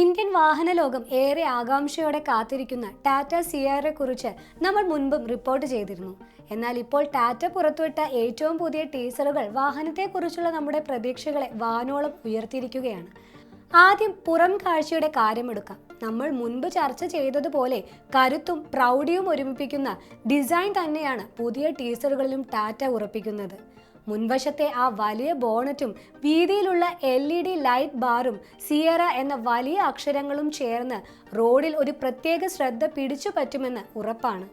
Indian വാഹന ലോകം ഏറെ ആകാംക്ഷയോടെ കാത്തിരിക്കുന്ന ടാറ്റ സിയാറെ കുറിച്ച് നമ്മൾ മുൻപും റിപ്പോർട്ട് ചെയ്തിരുന്നു. എന്നാൽ ഇപ്പോൾ ടാറ്റ പുറത്തുവിട്ട ഏറ്റവും പുതിയ ടീസറുകൾ വാഹനത്തെക്കുറിച്ചുള്ള നമ്മുടെ പ്രതീക്ഷകളെ വാനോളം ഉയർത്തിയിരിക്കുകയാണ്. ആദ്യം പുറം കാഴ്ചയുടെ കാര്യമെടുക്കാം. നമ്മൾ മുൻപ് ചർച്ച ചെയ്തതുപോലെ കരുത്തും പ്രൗഢിയും ഒരുമിപ്പിക്കുന്ന ഡിസൈൻ തന്നെയാണ് പുതിയ ടീസറുകളിലും ടാറ്റ ഉറപ്പിക്കുന്നത്. മുൻവശത്തെ ആ വലിയ ബോണറ്റും വീതിയിലുള്ള എൽ ഇ ഡി ലൈറ്റ് ബാറും സിയറ എന്ന വലിയ അക്ഷരങ്ങളും ചേർന്ന് റോഡിൽ ഒരു പ്രത്യേക ശ്രദ്ധ പിടിച്ചു പറ്റുമെന്ന് ഉറപ്പാണ്.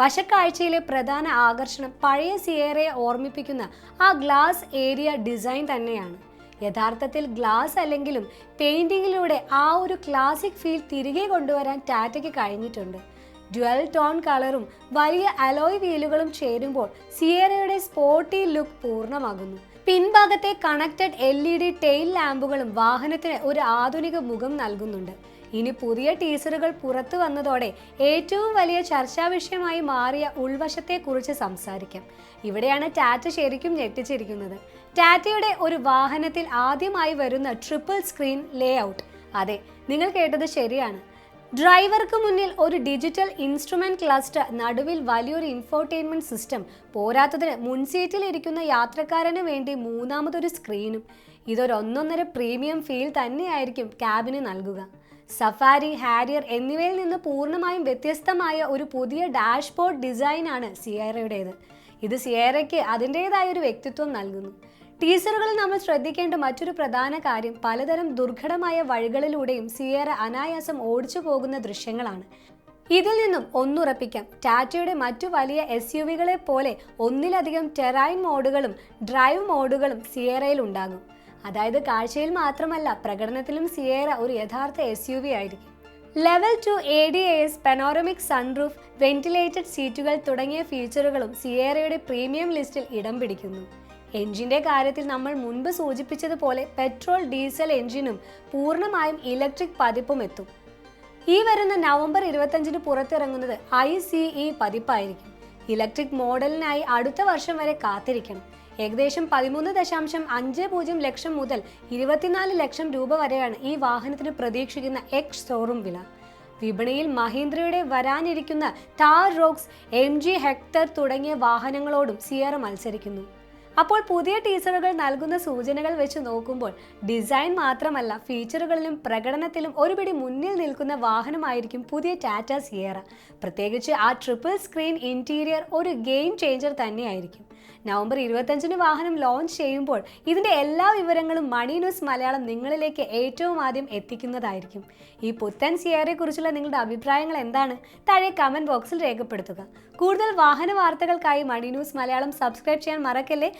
വശക്കാഴ്ചയിലെ പ്രധാന ആകർഷണം പഴയ സിയേറയെ ഓർമ്മിപ്പിക്കുന്ന ആ ഗ്ലാസ് ഏരിയ ഡിസൈൻ തന്നെയാണ്. യഥാർത്ഥത്തിൽ ഗ്ലാസ് അല്ലെങ്കിലും പെയിന്റിങ്ങിലൂടെ ആ ഒരു ക്ലാസിക് ഫീൽ തിരികെ കൊണ്ടുവരാൻ ടാറ്റയ്ക്ക് കഴിഞ്ഞിട്ടുണ്ട്. ഡ്വൽ ടോൺ കളറും വലിയ അലോയ് വീലുകളും ചേരുമ്പോൾ സിയേറയുടെ സ്പോർട്ടി ലുക്ക് പൂർണമാകുന്നു. പിൻഭാഗത്തെ connected L E D tail ലാമ്പുകളും വാഹനത്തിന് ഒരു ആധുനിക മുഖം നൽകുന്നുണ്ട്. ഇനി പുതിയ ടീസറുകൾ പുറത്തു വന്നതോടെ ഏറ്റവും വലിയ ചർച്ചാ വിഷയമായി മാറിയ ഉൾവശത്തെക്കുറിച്ച് സംസാരിക്കാം. ഇവിടെയാണ് ടാറ്റ ശരിക്കും ഞെട്ടിച്ചിരിക്കുന്നത്. ടാറ്റയുടെ ഒരു വാഹനത്തിൽ ആദ്യമായി വരുന്ന ട്രിപ്പിൾ സ്ക്രീൻ ലേ ഔട്ട് അതെ നിങ്ങൾ കേട്ടത് ശരിയാണ്. ഡ്രൈവർക്ക് മുന്നിൽ ഒരു ഡിജിറ്റൽ ഇൻസ്ട്രുമെന്റ് ക്ലസ്റ്റർ നടുവിൽ വലിയൊരു ഇൻഫോർടൈൻമെന്റ് സിസ്റ്റം പോരാത്തതിന് മുൻസീറ്റിൽ ഇരിക്കുന്ന യാത്രക്കാരന് വേണ്ടി മൂന്നാമതൊരു സ്ക്രീനും. ഇതൊരു ഒന്നൊന്നര പ്രീമിയം ഫീൽ തന്നെയായിരിക്കും ക്യാബിന് നൽകുക. സഫാരി ഹാരിയർ എന്നിവയിൽ നിന്ന് പൂർണമായും വ്യത്യസ്തമായ ഒരു പുതിയ ഡാഷ്ബോർഡ് ഡിസൈനാണ് സിയേറയുടേത്. ഇത് സിയേറയ്ക്ക് അതിന്റേതായ ഒരു വ്യക്തിത്വം നൽകുന്നു. ടീസറുകളിൽ നമ്മൾ ശ്രദ്ധിക്കേണ്ട മറ്റൊരു പ്രധാന കാര്യം പലതരം ദുർഘടമായ വഴികളിലൂടെയും സിയേറ അനായാസം ഓടിച്ചു പോകുന്ന ദൃശ്യങ്ങളാണ്. ഇതിൽ നിന്നും ഒന്നുറപ്പിക്കാം. ടാറ്റയുടെ മറ്റു വലിയ എസ് യു വികളെ പോലെ ഒന്നിലധികം ടെറൈൻ മോഡുകളും ഡ്രൈവ് മോഡുകളും സിയേറയിൽ ഉണ്ടാകും. അതായത് കാഴ്ചയിൽ മാത്രമല്ല പ്രകടനത്തിലും സിയേറ ഒരു യഥാർത്ഥ എസ് യു വി ആയിരിക്കും. Level two A D S panoramic sunroof ventilated സീറ്റുകൾ തുടങ്ങിയ ഫീച്ചറുകളും സിയേറയുടെ പ്രീമിയം ലിസ്റ്റിൽ ഇടം പിടിക്കുന്നു. എഞ്ചിന്റെ കാര്യത്തിൽ നമ്മൾ മുൻപ് സൂചിപ്പിച്ചതുപോലെ പെട്രോൾ ഡീസൽ എൻജിനും പൂർണമായും ഇലക്ട്രിക് പതിപ്പും എത്തും. ഈ വരുന്ന നവംബർ ഇരുപത്തഞ്ചിന് പുറത്തിറങ്ങുന്നത് ഐ സി ഇ പതിപ്പായിരിക്കും. ഇലക്ട്രിക് മോഡലിനായി അടുത്ത വർഷം വരെ കാത്തിരിക്കണം. ഏകദേശം പതിമൂന്ന് ദശാംശം അഞ്ച് പൂജ്യം ലക്ഷം മുതൽ ഇരുപത്തിനാല് ലക്ഷം രൂപ വരെയാണ് ഈ വാഹനത്തിന് പ്രതീക്ഷിക്കുന്ന എക്സ് ഷോറൂം വില. വിപണിയിൽ മഹീന്ദ്രയുടെ വരാനിരിക്കുന്ന Thar Roxx M G Hector തുടങ്ങിയ വാഹനങ്ങളോടും സിയറ മത്സരിക്കുന്നു. അപ്പോൾ പുതിയ ടീസറുകൾ നൽകുന്ന സൂചനകൾ വെച്ച് നോക്കുമ്പോൾ ഡിസൈൻ മാത്രമല്ല ഫീച്ചറുകളിലും പ്രകടനത്തിലും ഒരുപടി മുന്നിൽ നിൽക്കുന്ന വാഹനമായിരിക്കും പുതിയ ടാറ്റ സിയേറ. പ്രത്യേകിച്ച് ആ ട്രിപ്പിൾ സ്ക്രീൻ ഇന്റീരിയർ ഒരു ഗെയിം ചേഞ്ചർ തന്നെയായിരിക്കും. നവംബർ ഇരുപത്തഞ്ചിന് വാഹനം ലോഞ്ച് ചെയ്യുമ്പോൾ ഇതിന്റെ എല്ലാ വിവരങ്ങളും മണി ന്യൂസ് മലയാളം നിങ്ങളിലേക്ക് ഏറ്റവും ആദ്യം എത്തിക്കുന്നതായിരിക്കും. ഈ പുത്തൻ സിയേറയെക്കുറിച്ചുള്ള നിങ്ങളുടെ അഭിപ്രായങ്ങൾ എന്താണ്? താഴെ കമന്റ് ബോക്സിൽ രേഖപ്പെടുത്തുക. കൂടുതൽ വാഹന വാർത്തകൾക്കായി മണി ന്യൂസ് മലയാളം സബ്സ്ക്രൈബ് ചെയ്യാൻ മറക്കല്ലേ?